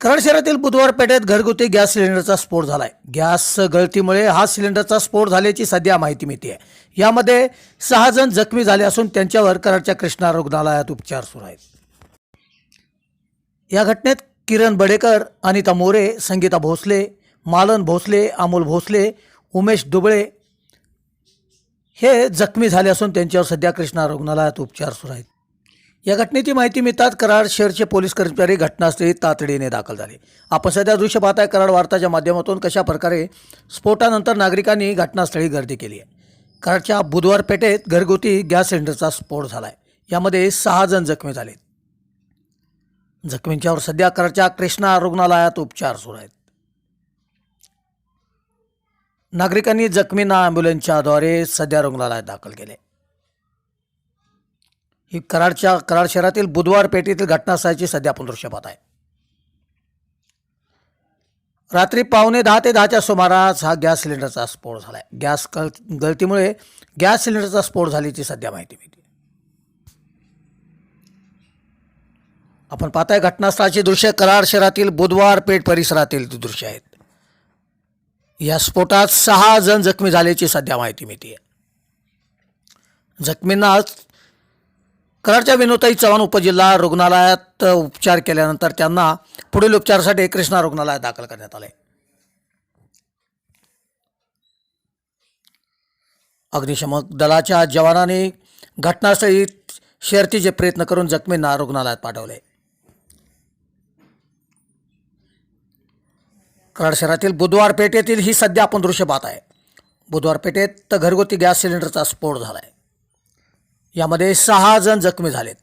कराड शहरातील बुधवार पेठेत घरगुती गॅस सिलेंडरचा स्फोट झालाय. गॅस गळतीमुळे हा सिलेंडरचा स्फोट झाल्याची सध्या माहिती मिळते यामध्ये सहा जण जखमी झाले असून त्यांच्यावर कराडच्या कृष्णा रुग्णालयात उपचार सुरू आहेत. या घटनेत किरण बडेकर अनिता मोरे संगीता भोसले मालन भोसले अमोल भोसले उमेश दुबळे हे जखमी झाले असून त्यांच्यावर सध्या कृष्णा रुग्णालयात उपचार सुरू आहेत. या घटनेची माहिती मिळतात कराड शहरचे पोलीस कर्मचारी घटनास्थळी तातडीने दाखल झाले. आपण सध्या दृश्य पाहताय कराड वार्ताच्या माध्यमातून कशा प्रकारे स्फोटानंतर नागरिकांनी घटनास्थळी गर्दी केली आहे. कराडच्या बुधवार पेठेत घरगुती गॅस सिलेंडरचा स्फोट झाला आहे यामध्ये सहा जण जखमी झाले जखमींच्यावर सध्या कराडच्या कृष्णा रुग्णालयात उपचार सुरू आहेत. नागरिकांनी जखमींना ॲम्ब्युलन्सच्याद्वारे सध्या रुग्णालयात दाखल केले. ही कराडच्या कराड शहरातील बुधवार पेठेतील घटनास्थळाची सध्या आपण दृश्य पाहत आहे. रात्री पावणे दहा ते दहाच्या सुमारास हा गॅस सिलेंडरचा स्फोट झाला आहे गॅस गळ गळतीमुळे गॅस सिलेंडरचा स्फोट झाल्याची सध्या माहिती मिळते. आपण पाहताय घटनास्थळाची दृश्य कराड शहरातील बुधवार पेठ परिसरातील दृश्य आहेत. या स्फोटात सहा जण जखमी झाल्याची सध्या माहिती मिळते जखमींना आज कराडच्या विनोताई चव्हाण उपजिल्हा रुग्णालयात उपचार केल्यानंतर त्यांना पुढील उपचारासाठी कृष्णा रुग्णालयात दाखल करण्यात आले. अग्निशमक दलाच्या जवानांनी घटनास्थळी शर्तीचे प्रयत्न करून जखमींना रुग्णालयात पाठवले. कराड शहरातील बुधवार पेठेतील ही सध्या आपण दृश्य पाहत आहे. बुधवार पेठेत घरगुती गॅस सिलेंडरचा स्फोट झाला आहे यामध्ये सहा जण जखमी झालेत.